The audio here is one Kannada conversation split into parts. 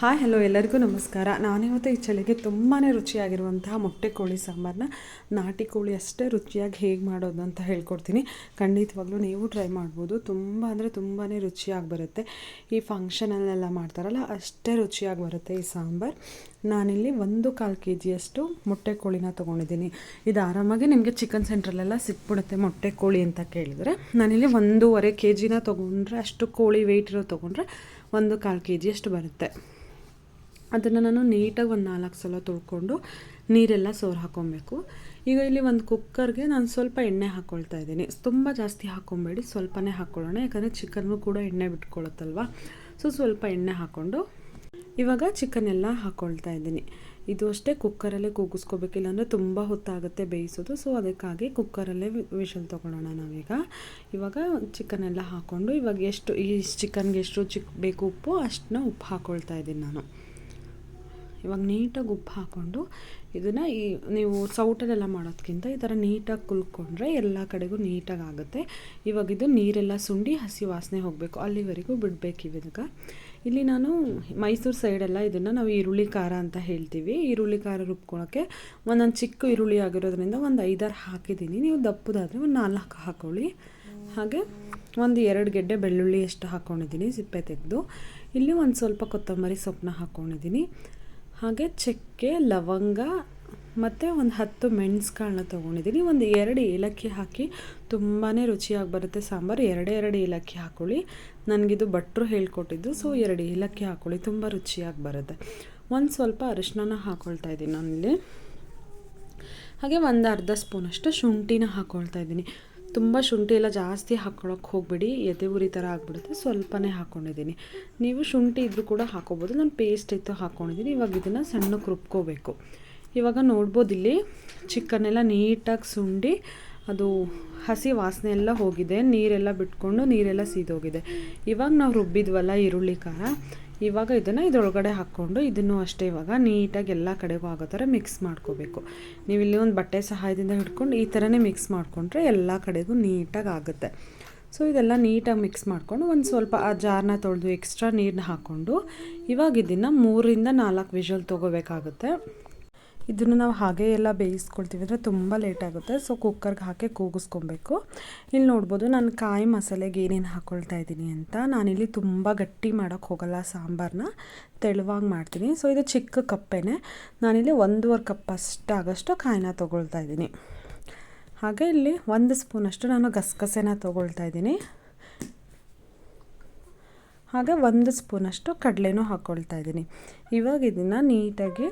ಹಾಯ್ ಹಲೋ ಎಲ್ಲರಿಗೂ ನಮಸ್ಕಾರ. ನಾನಿವತ್ತು ಈ ಚಳಿಗೆ ತುಂಬಾ ರುಚಿಯಾಗಿರುವಂತಹ ಮೊಟ್ಟೆ ಕೋಳಿ ಸಾಂಬಾರನ್ನ ನಾಟಿ ಕೋಳಿ ಅಷ್ಟೇ ರುಚಿಯಾಗಿ ಹೇಗೆ ಮಾಡೋದು ಅಂತ ಹೇಳ್ಕೊಡ್ತೀನಿ. ಖಂಡಿತವಾಗ್ಲೂ ನೀವು ಟ್ರೈ ಮಾಡ್ಬೋದು. ತುಂಬ ಅಂದರೆ ತುಂಬಾ ರುಚಿಯಾಗಿ ಬರುತ್ತೆ. ಈ ಫಂಕ್ಷನಲ್ಲೆಲ್ಲ ಮಾಡ್ತಾರಲ್ಲ, ಅಷ್ಟೇ ರುಚಿಯಾಗಿ ಬರುತ್ತೆ ಈ ಸಾಂಬಾರು. ನಾನಿಲ್ಲಿ ಒಂದು ಕಾಲು ಕೆ ಜಿಯಷ್ಟು ಮೊಟ್ಟೆ ಕೋಳಿನ ತೊಗೊಂಡಿದ್ದೀನಿ. ಇದು ಆರಾಮಾಗಿ ನಿಮಗೆ ಚಿಕನ್ ಸೆಂಟ್ರಲ್ಲೆಲ್ಲ ಸಿಕ್ಬಿಡುತ್ತೆ ಮೊಟ್ಟೆ ಕೋಳಿ ಅಂತ ಕೇಳಿದರೆ. ನಾನಿಲ್ಲಿ ಒಂದೂವರೆ ಕೆ ಜಿನ ತೊಗೊಂಡ್ರೆ, ಅಷ್ಟು ಕೋಳಿ ವೆಯ್ಟ್ ಇರೋ ತೊಗೊಂಡ್ರೆ ಒಂದು ಕಾಲು ಕೆ ಜಿಯಷ್ಟು ಬರುತ್ತೆ. ಅದನ್ನು ನಾನು ನೀಟಾಗಿ ಒಂದು ನಾಲ್ಕು ಸಲ ತೊಳ್ಕೊಂಡು ನೀರೆಲ್ಲ ಸೋರ್ ಹಾಕ್ಕೊಬೇಕು ಈಗ ಇಲ್ಲಿ ಒಂದು ಕುಕ್ಕರ್ಗೆ ನಾನು ಸ್ವಲ್ಪ ಎಣ್ಣೆ ಹಾಕ್ಕೊಳ್ತಾ ಇದ್ದೀನಿ. ತುಂಬ ಜಾಸ್ತಿ ಹಾಕ್ಕೊಬೇಡಿ ಸ್ವಲ್ಪನೇ ಹಾಕ್ಕೊಳ್ಳೋಣ ಯಾಕಂದರೆ ಚಿಕನ್ಗೂ ಕೂಡ ಎಣ್ಣೆ ಬಿಟ್ಕೊಳತ್ತಲ್ವ? ಸೊ, ಸ್ವಲ್ಪ ಎಣ್ಣೆ ಹಾಕ್ಕೊಂಡು ಇವಾಗ ಚಿಕನ್ ಎಲ್ಲ ಹಾಕ್ಕೊಳ್ತಾ ಇದ್ದೀನಿ. ಇದು ಅಷ್ಟೇ ಕುಕ್ಕರಲ್ಲೇ ಕೂಗಿಸ್ಕೋಬೇಕು. ಇಲ್ಲಾಂದರೆ ತುಂಬ ಹೊತ್ತಾಗುತ್ತೆ ಬೇಯಿಸೋದು. ಸೊ, ಅದಕ್ಕಾಗಿ ಕುಕ್ಕರಲ್ಲೇ ವಿಷಲ್ ತೊಗೊಳೋಣ ನಾವೀಗ. ಇವಾಗ ಚಿಕನ್ ಎಲ್ಲ ಹಾಕ್ಕೊಂಡು ಇವಾಗ ಎಷ್ಟು, ಈ ಚಿಕನ್ಗೆ ಎಷ್ಟು ಚಿಕ್, ಬೇಕು ಉಪ್ಪು ಅಷ್ಟನ್ನ ಉಪ್ಪು ಹಾಕ್ಕೊಳ್ತಾ ಇದ್ದೀನಿ ನಾನು. ಇವಾಗ ನೀಟಾಗಿ ಉಪ್ಪು ಹಾಕ್ಕೊಂಡು ಇದನ್ನು ಈ ನೀವು ಸೌಟಲ್ಲೆಲ್ಲ ಮಾಡೋದಕ್ಕಿಂತ ಈ ಥರ ನೀಟಾಗಿ ಕುಲ್ಕೊಂಡ್ರೆ ಎಲ್ಲ ಕಡೆಗೂ ನೀಟಾಗಿ ಆಗುತ್ತೆ. ಇವಾಗ ಇದು ನೀರೆಲ್ಲ ಸುಂಡಿ ಹಸಿ ವಾಸನೆ ಹೋಗಬೇಕು. ಅಲ್ಲಿವರೆಗೂ ಬಿಡಬೇಕು ಇವಾಗ. ಇಲ್ಲಿ ನಾನು ಮೈಸೂರು ಸೈಡೆಲ್ಲ ಇದನ್ನು ನಾವು ಈರುಳ್ಳಿ ಖಾರ ಅಂತ ಹೇಳ್ತೀವಿ. ಈರುಳ್ಳಿ ಖಾರ ರುಬ್ಕೊಳ್ಳೋಕ್ಕೆ ಒಂದೊಂದು ಚಿಕ್ಕ ಈರುಳ್ಳಿ ಆಗಿರೋದ್ರಿಂದ ಒಂದು ಐದಾರು ಹಾಕಿದ್ದೀನಿ. ನೀವು ದಪ್ಪದಾದರೆ ಒಂದು ನಾಲ್ಕು ಹಾಕೊಳ್ಳಿ. ಹಾಗೆ ಒಂದು ಎರಡು ಗೆಡ್ಡೆ ಬೆಳ್ಳುಳ್ಳಿ ಎಷ್ಟು ಹಾಕ್ಕೊಂಡಿದ್ದೀನಿ ಸಿಪ್ಪೆ ತೆಗೆದು. ಇಲ್ಲಿ ಒಂದು ಸ್ವಲ್ಪ ಕೊತ್ತಂಬರಿ ಸೊಪ್ಪನ್ನ ಹಾಕ್ಕೊಂಡಿದ್ದೀನಿ ಹಾಗೆ ಚಕ್ಕೆ, ಲವಂಗ ಮತ್ತು ಒಂದು ಹತ್ತು ಮೆಣಸ್ಕಾಳನ್ನ ತೊಗೊಂಡಿದ್ದೀನಿ. ಒಂದು ಎರಡು ಏಲಕ್ಕಿ ಹಾಕಿ ತುಂಬಾ ರುಚಿಯಾಗಿ ಬರುತ್ತೆ ಸಾಂಬಾರು. ಎರಡೇ ಎರಡು ಏಲಕ್ಕಿ ಹಾಕ್ಕೊಳ್ಳಿ ನನಗಿದು ಭಟ್ರು ಹೇಳ್ಕೊಟ್ಟಿದ್ದು, ಸೊ ಎರಡು ಏಲಕ್ಕಿ ಹಾಕ್ಕೊಳ್ಳಿ ತುಂಬ ರುಚಿಯಾಗಿ ಬರುತ್ತೆ. ಒಂದು ಸ್ವಲ್ಪ ಅರಿಶಿನ ಹಾಕ್ಕೊಳ್ತಾ ಇದ್ದೀನಿ ನಾನಿಲ್ಲಿ. ಹಾಗೆ ಒಂದು ಅರ್ಧ ಸ್ಪೂನಷ್ಟು ಶುಂಠಿನ ಹಾಕ್ಕೊಳ್ತಾ ಇದ್ದೀನಿ. ತುಂಬ ಶುಂಠಿ ಎಲ್ಲ ಜಾಸ್ತಿ ಹಾಕ್ಕೊಳಕ್ಕೆ ಹೋಗಬೇಡಿ ಎದೆ ಉರಿ ಥರ ಆಗಿಬಿಡುತ್ತೆ, ಸ್ವಲ್ಪನೇ ಹಾಕ್ಕೊಂಡಿದ್ದೀನಿ ನೀವು ಶುಂಠಿ ಇದ್ದರೂ ಕೂಡ ಹಾಕೋಬೋದು, ನಾನು ಪೇಸ್ಟ್ ಇತ್ತು ಹಾಕ್ಕೊಂಡಿದ್ದೀನಿ ಇವಾಗ ಇದನ್ನು ಸಣ್ಣಕ್ಕೆ ರುಬ್ಕೋಬೇಕು. ಇವಾಗ ನೋಡ್ಬೋದು ಇಲ್ಲಿ ಚಿಕನ್ನೆಲ್ಲ ನೀಟಾಗಿ ಸುಂಡಿ, ಅದು ಹಸಿ ವಾಸನೆ ಎಲ್ಲ ಹೋಗಿದೆ, ನೀರೆಲ್ಲ ಬಿಟ್ಕೊಂಡು ನೀರೆಲ್ಲ ಸೀದೋಗಿದೆ. ಇವಾಗ ನಾವು ರುಬ್ಬಿದ್ವಲ್ಲ ಈರುಳ್ಳಿ ಖಾರ ಇವಾಗ ಇದನ್ನು ಇದರೊಳಗಡೆ ಹಾಕ್ಕೊಂಡು ಇದನ್ನು ಅಷ್ಟೇ ಇವಾಗ ನೀಟಾಗಿ ಎಲ್ಲ ಕಡೆಗೂ ಆಗೋ ಥರ ಮಿಕ್ಸ್ ಮಾಡ್ಕೋಬೇಕು. ನೀವು ಇಲ್ಲಿ ಒಂದು ಬಟ್ಟೆ ಸಹಾಯದಿಂದ ಹಿಡ್ಕೊಂಡು ಈ ಥರನೇ ಮಿಕ್ಸ್ ಮಾಡಿಕೊಂಡ್ರೆ ಎಲ್ಲ ಕಡೆಗೂ ನೀಟಾಗಿ ಆಗುತ್ತೆ. ಸೊ ಇದೆಲ್ಲ ನೀಟಾಗಿ ಮಿಕ್ಸ್ ಮಾಡಿಕೊಂಡು ಒಂದು ಸ್ವಲ್ಪ ಆ ಜಾರನ್ನ ತೊಳೆದು ಎಕ್ಸ್ಟ್ರಾ ನೀರನ್ನ ಹಾಕ್ಕೊಂಡು ಇವಾಗ ಇದನ್ನು ಮೂರಿಂದ ನಾಲ್ಕು ವಿಷಲ್ ತೊಗೋಬೇಕಾಗುತ್ತೆ. ಇದನ್ನು ನಾವು ಹಾಗೆ ಎಲ್ಲ ಬೇಯಿಸ್ಕೊಳ್ತೀವಿ ಅಂದರೆ ತುಂಬ ಲೇಟ್ ಆಗುತ್ತೆ. ಸೊ ಕುಕ್ಕರ್ಗೆ ಹಾಕಿ ಕೂಗಿಸ್ಕೊಬೇಕು. ಇಲ್ಲಿ ನೋಡ್ಬೋದು ನಾನು ಕಾಯಿ ಮಸಾಲೆಗೆ ಏನೇನು ಹಾಕ್ಕೊಳ್ತಾ ಇದ್ದೀನಿ ಅಂತ. ನಾನಿಲ್ಲಿ ತುಂಬ ಗಟ್ಟಿ ಮಾಡೋಕ್ಕೆ ಹೋಗಲ್ಲ ಸಾಂಬಾರನ್ನ ತೆಳುವಾಗಿ ಮಾಡ್ತೀನಿ. ಸೊ ಇದು ಚಿಕ್ಕ ಕಪ್ಪೆನೇ. ನಾನಿಲ್ಲಿ ಒಂದೂವರೆ ಕಪ್ ಅಷ್ಟಾಗಷ್ಟು ಕಾಯಿನ ತೊಗೊಳ್ತಾ ಇದ್ದೀನಿ. ಹಾಗೆ ಇಲ್ಲಿ ಒಂದು ಸ್ಪೂನಷ್ಟು ನಾನು ಗಸಗಸೆನ ತೊಗೊಳ್ತಾ ಇದ್ದೀನಿ. ಹಾಗೆ ಒಂದು ಸ್ಪೂನಷ್ಟು ಕಡಲೆನೂ ಹಾಕ್ಕೊಳ್ತಾ ಇದ್ದೀನಿ. ಇವಾಗ ಇದನ್ನು ನೀಟಾಗಿ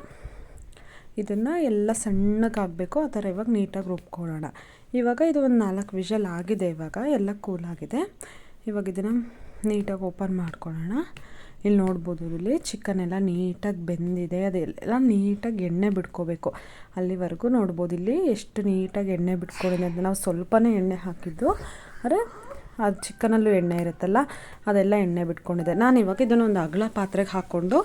ಇದನ್ನು ಎಲ್ಲ ಸಣ್ಣಕ್ಕಾಗಬೇಕು ಆ ಥರ ಇವಾಗ ನೀಟಾಗಿ ರುಬ್ಕೊಳ್ಳೋಣ. ಇವಾಗ ಇದು ಒಂದು ನಾಲ್ಕು ವಿಷಲ್ ಆಗಿದೆ ಇವಾಗ, ಎಲ್ಲ ಕೂಲಾಗಿದೆ ಇವಾಗ ಇದನ್ನು ನೀಟಾಗಿ ಓಪನ್ ಮಾಡ್ಕೊಳ್ಳೋಣ. ಇಲ್ಲಿ ನೋಡ್ಬೋದು ಇಲ್ಲಿ ಚಿಕನ್ ಎಲ್ಲ ನೀಟಾಗಿ ಬೆಂದಿದೆ ಅದೆಲ್ಲ ನೀಟಾಗಿ ಎಣ್ಣೆ ಬಿಟ್ಕೋಬೇಕು. ಅಲ್ಲಿವರೆಗೂ ನೋಡ್ಬೋದು ಇಲ್ಲಿ ಎಷ್ಟು ನೀಟಾಗಿ ಎಣ್ಣೆ ಬಿಟ್ಕೊಂಡಿದೆ ಅಂತ. ನಾವು ಸ್ವಲ್ಪನೇ ಎಣ್ಣೆ ಹಾಕಿದ್ದು ಅರೆ ಅದು ಚಿಕನಲ್ಲೂ ಎಣ್ಣೆ ಇರುತ್ತಲ್ಲ, ಅದೆಲ್ಲ ಎಣ್ಣೆ ಬಿಟ್ಕೊಂಡಿದೆ. ನಾನು ಇವಾಗ ಇದನ್ನು ಒಂದು ಅಗಲ ಪಾತ್ರೆಗೆ ಹಾಕ್ಕೊಂಡು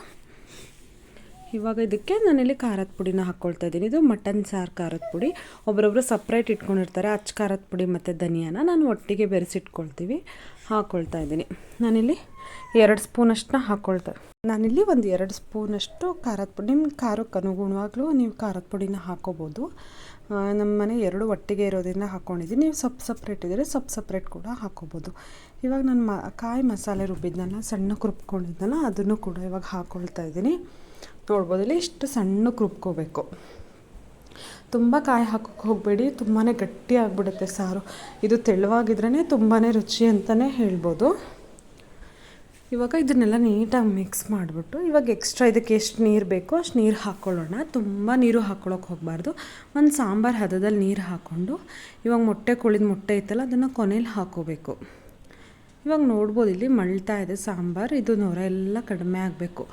ಇವಾಗ ಇದಕ್ಕೆ ನಾನಿಲ್ಲಿ ಖಾರದ ಪುಡಿನ ಹಾಕ್ಕೊಳ್ತಾ ಇದ್ದೀನಿ. ಇದು ಮಟನ್ ಸಾರು ಖಾರದ ಪುಡಿ. ಒಬ್ಬರೊಬ್ಬರು ಸಪ್ರೇಟ್ ಇಟ್ಕೊಂಡಿರ್ತಾರೆ. ಅಚ್ಚ ಖಾರದ ಪುಡಿ ಮತ್ತು ಧನಿಯಾನ. ನಾನು ಒಟ್ಟಿಗೆ ಬೆರೆಸಿಟ್ಕೊಳ್ತೀವಿ. ಹಾಕ್ಕೊಳ್ತಾ ಇದ್ದೀನಿ. ನಾನಿಲ್ಲಿ ಎರಡು ಸ್ಪೂನಷ್ಟನ್ನ ಹಾಕ್ಕೊಳ್ತಾ ನಾನಿಲ್ಲಿ ಒಂದು ಎರಡು ಸ್ಪೂನಷ್ಟು ಖಾರದ ಪುಡಿ ನಿಮ್ಮ ಖಾರಕ್ಕೆ ಅನುಗುಣವಾಗಲೂ ನೀವು ಖಾರದ ಪುಡಿನ ಹಾಕ್ಕೋಬೋದು ನಮ್ಮ ಮನೆ ಎರಡು ಒಟ್ಟಿಗೆ ಇರೋದ್ರಿಂದ ಹಾಕ್ಕೊಂಡಿದ್ದೀನಿ ನೀವು ಸೊಪ್ಪು ಸಪ್ರೇಟ್ ಇದ್ದರೆ ಸೊಪ್ಪು ಸಪ್ರೇಟ್ ಕೂಡ ಹಾಕ್ಕೋಬೋದು ಇವಾಗ ನಾನು ಮ, ಕಾಯಿ ಮಸಾಲೆ ರುಬ್ಬಿದ್ನಲ್ಲ, ಸಣ್ಣಕ್ಕೆ ರುಬ್ಕೊಂಡಿದ್ದಲ್ಲ ಅದನ್ನು ಕೂಡ ಇವಾಗ ಹಾಕ್ಕೊಳ್ತಾ ಇದ್ದೀನಿ. ನೋಡ್ಬೋದಿಲ್ಲ ಇಷ್ಟು ಸಣ್ಣಕ್ಕೆ ರುಬ್ಕೋಬೇಕು. ತುಂಬ ಕಾಯಿ ಹಾಕೋಕ್ಕೆ ಹೋಗಬೇಡಿ ತುಂಬಾ ಗಟ್ಟಿ ಆಗಿಬಿಡುತ್ತೆ ಸಾರು. ಇದು ತೆಳುವಾಗಿದ್ರೇ ತುಂಬಾ ರುಚಿ ಅಂತಲೇ ಹೇಳ್ಬೋದು. ಇವಾಗ ಇದನ್ನೆಲ್ಲ ನೀಟಾಗಿ ಮಿಕ್ಸ್ ಮಾಡಿಬಿಟ್ಟು ಇವಾಗ ಎಕ್ಸ್ಟ್ರಾ ಇದಕ್ಕೆ ಎಷ್ಟು ನೀರು ಬೇಕೋ ಅಷ್ಟು ನೀರು ಹಾಕ್ಕೊಳ್ಳೋಣ ತುಂಬ ನೀರು ಹಾಕ್ಕೊಳ್ಳೋಕೆ ಹೋಗಬಾರ್ದು. ಒಂದು ಸಾಂಬಾರು ಹದದಲ್ಲಿ ನೀರು ಹಾಕ್ಕೊಂಡು ಇವಾಗ ಮೊಟ್ಟೆ ಕುಳಿದ ಮೊಟ್ಟೆ ಇತ್ತಲ್ಲ ಅದನ್ನು ಕೊನೆಯಲ್ಲಿ ಹಾಕೋಬೇಕು. ಇವಾಗ ನೋಡ್ಬೋದು ಇಲ್ಲಿ ಮಳ್ತಾ ಇದೆ ಸಾಂಬಾರು, ಇದು ನೊರ ಎಲ್ಲ ಕಡಿಮೆ ಆಗಬೇಕು.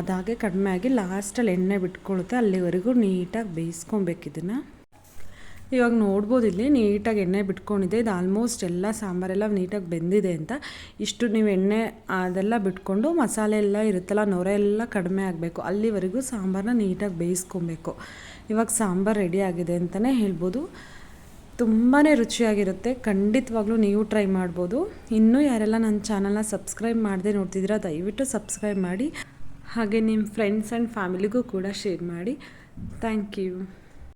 ಅದಾಗೆ ಕಡಿಮೆ ಆಗಿ ಲಾಸ್ಟಲ್ಲಿ ಎಣ್ಣೆ ಬಿಟ್ಕೊಳುತ್ತೆ, ಅಲ್ಲಿವರೆಗೂ ನೀಟಾಗಿ ಬೇಯಿಸ್ಕೊಬೇಕು ಇದನ್ನು. ಇವಾಗ ನೋಡ್ಬೋದು ಇಲ್ಲಿ ನೀಟಾಗಿ ಎಣ್ಣೆ ಬಿಟ್ಕೊಂಡಿದೆ. ಇದು ಆಲ್ಮೋಸ್ಟ್ ಎಲ್ಲ ಸಾಂಬಾರೆಲ್ಲ ನೀಟಾಗಿ ಬೆಂದಿದೆ ಅಂತ. ಇಷ್ಟು ನೀವು ಎಣ್ಣೆ, ಅದೆಲ್ಲ ಬಿಟ್ಕೊಂಡು ಮಸಾಲೆ ಎಲ್ಲ ಇರುತ್ತಲ್ಲ, ನೊರೆ ಎಲ್ಲ ಕಡಿಮೆ ಆಗಬೇಕು. ಅಲ್ಲಿವರೆಗೂ ಸಾಂಬಾರನ್ನ ನೀಟಾಗಿ ಬೇಯಿಸ್ಕೊಬೇಕು. ಇವಾಗ ಸಾಂಬಾರು ರೆಡಿ ಆಗಿದೆ ಅಂತಲೇ ಹೇಳ್ಬೋದು. ತುಂಬಾ ರುಚಿಯಾಗಿರುತ್ತೆ. ಖಂಡಿತವಾಗ್ಲೂ ನೀವು ಟ್ರೈ ಮಾಡ್ಬೋದು. ಇನ್ನೂ ಯಾರೆಲ್ಲ ನನ್ನ ಚಾನಲ್ನ ಸಬ್ಸ್ಕ್ರೈಬ್ ಮಾಡದೆ ನೋಡ್ತಿದ್ದೀರಾ, ದಯವಿಟ್ಟು ಸಬ್ಸ್ಕ್ರೈಬ್ ಮಾಡಿ. ಹಾಗೆ ನಿಮ್ಮ ಫ್ರೆಂಡ್ಸ್ ಆ್ಯಂಡ್ ಫ್ಯಾಮಿಲಿಗೂ ಕೂಡ ಶೇರ್ ಮಾಡಿ. Thank you